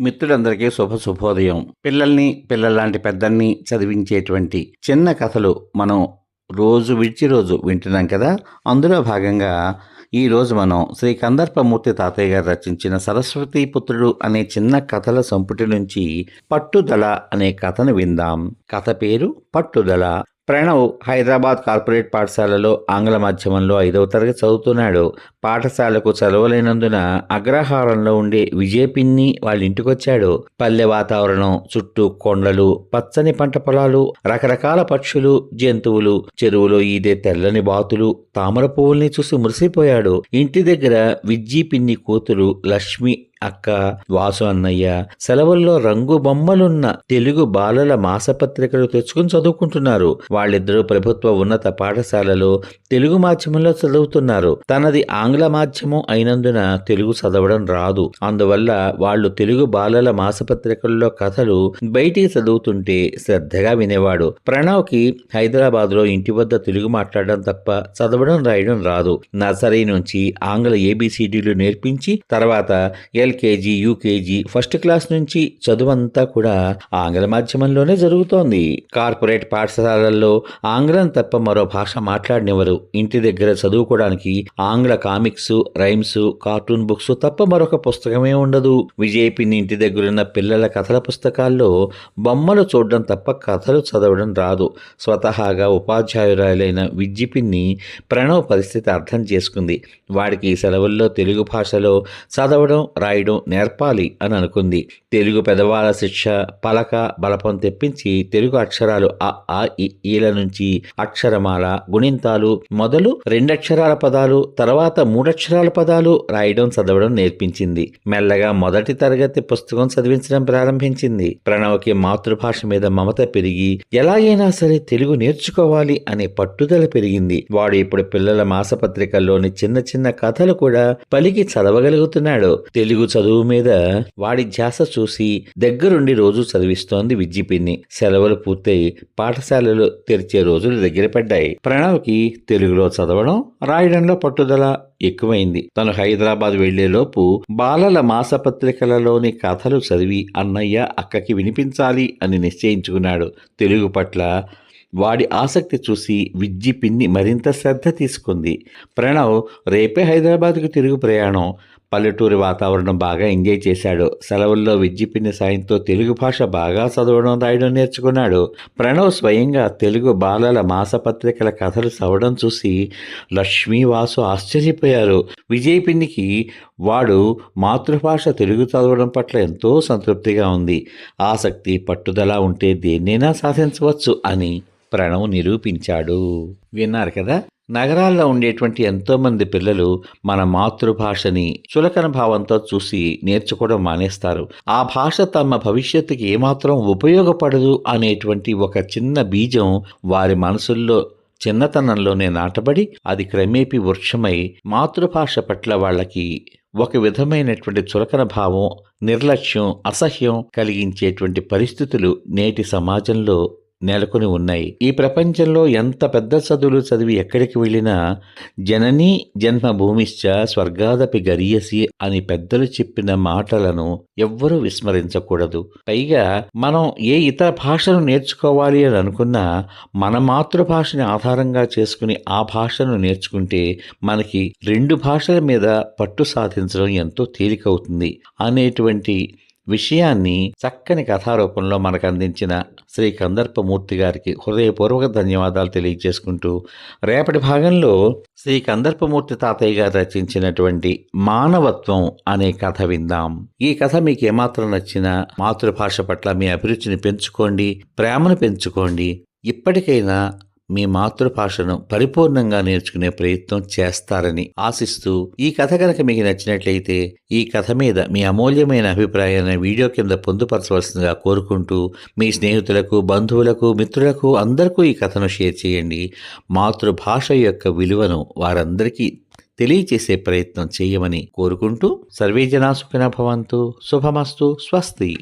మిత్రులందరికీ శుభ శుభోదయం. పిల్లల్ని పిల్లల్లాంటి పెద్దల్ని చదివించేటువంటి చిన్న కథలు మనం రోజు విడిచి రోజు వింటున్నాం కదా? అందులో భాగంగా ఈరోజు మనం శ్రీ కందర్పమూర్తి తాతయ్య గారు రచించిన సరస్వతి పుత్రుడు అనే చిన్న కథల సంపుటి నుంచి పట్టుదల అనే కథను విందాం. కథ పేరు పట్టుదల. ప్రణవ్ హైదరాబాద్ కార్పొరేట్ పాఠశాలలో ఆంగ్ల మాధ్యమంలో ఐదవ తరగతి చదువుతున్నాడు. పాఠశాలకు చదవలేనందున అగ్రహారంలో ఉండే విజయపిన్ని వాళ్ళ ఇంటికొచ్చాడు. పల్లె వాతావరణం చుట్టూ కొండలు పచ్చని పంట పొలాలు రకరకాల పక్షులు జంతువులు చెరువులో ఈదే తెల్లని బాతులు తామర పువ్వుల్ని చూసి మురిసిపోయాడు. ఇంటి దగ్గర విజ్జీ పిన్ని కూతురు లక్ష్మి అక్క వాసు అన్నయ్య సెలవుల్లో రంగు బొమ్మలున్న తెలుగు బాలల మాసపత్రికలు తెచ్చుకుని చదువుకుంటున్నారు. వాళ్ళిద్దరూ ప్రభుత్వ ఉన్నత పాఠశాలలో తెలుగు మాధ్యమంలో చదువుతున్నారు. తనది ఆంగ్ల మాధ్యమం అయినందున తెలుగు చదవడం రాదు. అందువల్ల వాళ్ళు తెలుగు బాలల మాసపత్రికల్లో కథలు బయటికి చదువుతుంటే శ్రద్ధగా వినేవాడు. ప్రణవ్కి హైదరాబాద్లో ఇంటి వద్ద తెలుగు మాట్లాడడం తప్ప చదవడం రాయడం రాదు. నర్సరీ నుంచి ఆంగ్ల ఏబిసిడీలు నేర్పించి తర్వాత ఎల్కేజీ యూకేజీ ఫస్ట్ క్లాస్ నుంచి చదువంతా కూడా ఆంగ్ల మాధ్యమంలోనే జరుగుతోంది. కార్పొరేట్ పాఠశాలల్లో ఆంగ్లం తప్ప మరో భాష మాట్లాడినెవరు? ఇంటి దగ్గర చదువుకోవడానికి ఆంగ్ల కామిక్స్ రైమ్స్ కార్టూన్ బుక్స్ తప్ప మరొక పుస్తకమే ఉండదు. విజయపిన్ని ఇంటి దగ్గరున్న పిల్లల కథల పుస్తకాల్లో బొమ్మలు చూడడం తప్ప కథలు చదవడం రాదు. స్వతహాగా ఉపాధ్యాయురాలైన విజ్జి ప్రణవ్ పరిస్థితి అర్థం చేసుకుంది. వాడికి సెలవుల్లో తెలుగు భాషలో చదవడం రాయడం నేర్పాలి అని అనుకుంది. తెలుగు పెదవాల శిక్ష పలక బలపం తెప్పించి తెలుగు అక్షరాలు అ ఆ ఈల నుంచి అక్షరమాల గుణింతాలు మొదలు రెండక్షరాల పదాలు తర్వాత మూడక్షరాల పదాలు రాయడం చదవడం నేర్పించింది. మెల్లగా మొదటి తరగతి పుస్తకం చదివించడం ప్రారంభించింది. ప్రణవ్కి మాతృభాష మీద మమత పెరిగి ఎలాగైనా సరే తెలుగు నేర్చుకోవాలి అనే పట్టుదల పెరిగింది. వాడు ఇప్పుడు పిల్లల మాసపత్రికల్లోని చిన్న చిన్న కథలు కూడా పలికి చదవగలుగుతున్నాడు. తెలుగు చదువు మీద వాడి ధ్యాస చూసి దగ్గరుండి రోజు చదివిస్తోంది విజ్జిపిన్ని సెలవులు పూర్తయి పాఠశాలలు తెరిచే రోజులు దగ్గర పడ్డాయి. ప్రణవ్కి తెలుగులో చదవడం రాయడంలో పట్టుదల ఎక్కువైంది. తను హైదరాబాద్ వెళ్ళేలోపు బాలల మాసపత్రికలలోని కథలు చదివి అన్నయ్య అక్కకి వినిపించాలి అని నిశ్చయించుకున్నాడు. తెలుగు పట్ల వాడి ఆసక్తి చూసి విజ్జి పిన్ని మరింత శ్రద్ధ తీసుకుంది. ప్రణవ్ రేపే హైదరాబాద్కు తిరుగు ప్రయాణం. పల్లెటూరి వాతావరణం బాగా ఎంజాయ్ చేశాడు. సెలవుల్లో విద్యపిన్ని సాయంతో తెలుగు భాష బాగా చదవడం రాయడం నేర్చుకున్నాడు. ప్రణవ్ స్వయంగా తెలుగు బాలల మాసపత్రికల కథలు చదవడం చూసి లక్ష్మీ వాసు ఆశ్చర్యపోయారు. విజయ్ పిన్నికి వాడు మాతృభాష తెలుగు చదవడం పట్ల ఎంతో సంతృప్తిగా ఉంది. ఆసక్తి పట్టుదల ఉంటే దేన్నైనా సాధించవచ్చు అని ప్రణవ్ నిరూపించాడు. విన్నారు కదా? నగరాల్లో ఉండేటువంటి ఎంతోమంది పిల్లలు మన మాతృభాషని చులకన భావంతో చూసి నేర్చుకోవడం మానేస్తారు. ఆ భాష తమ భవిష్యత్తుకి ఏమాత్రం ఉపయోగపడదు అనేటువంటి ఒక చిన్న బీజం వారి మనసుల్లో చిన్నతనంలోనే నాటబడి అది క్రమేపీ వృక్షమై మాతృభాష పట్ల వాళ్ళకి ఒక విధమైనటువంటి చులకన భావం నిర్లక్ష్యం అసహ్యం కలిగించేటువంటి పరిస్థితులు నేటి సమాజంలో నెలకొని ఉన్నాయి. ఈ ప్రపంచంలో ఎంత పెద్ద చదువులు చదివి ఎక్కడికి వెళ్ళినా జననీ జన్మభూమిశ్చ స్వర్గాదపి గరియసి అని పెద్దలు చెప్పిన మాటలను ఎవ్వరూ విస్మరించకూడదు. పైగా మనం ఏ ఇతర భాషను నేర్చుకోవాలి అని అనుకున్నా మన మాతృభాషని ఆధారంగా చేసుకుని ఆ భాషను నేర్చుకుంటే మనకి రెండు భాషల మీద పట్టు సాధించడం ఎంతో తేలికవుతుంది. అనేటువంటి విషయాన్ని చక్కని కథారూపంలో మనకు అందించిన శ్రీ కందర్పమూర్తి గారికి హృదయపూర్వక ధన్యవాదాలు తెలియజేసుకుంటూ రేపటి భాగంలో శ్రీ కందర్పమూర్తి తాతయ్య గారు రచించినటువంటి మానవత్వం అనే కథ విందాం. ఈ కథ మీకు ఏమాత్రం నచ్చినా మాతృభాష పట్ల మీ అభిరుచిని పెంచుకోండి ప్రేమను పెంచుకోండి. ఇప్పటికైనా మీ మాతృభాషను పరిపూర్ణంగా నేర్చుకునే ప్రయత్నం చేస్తారని ఆశిస్తూ ఈ కథ కనుక మీకు నచ్చినట్లయితే ఈ కథ మీద మీ అమూల్యమైన అభిప్రాయాన్ని వీడియో కింద పొందుపరచవలసిందిగా కోరుకుంటూ మీ స్నేహితులకు బంధువులకు మిత్రులకు అందరికీ ఈ కథను షేర్ చేయండి. మాతృభాష యొక్క విలువను వారందరికీ తెలియచేసే ప్రయత్నం చేయమని కోరుకుంటూ సర్వే జనా సుఖిన భవంతు. శుభమస్తు. స్వస్తి.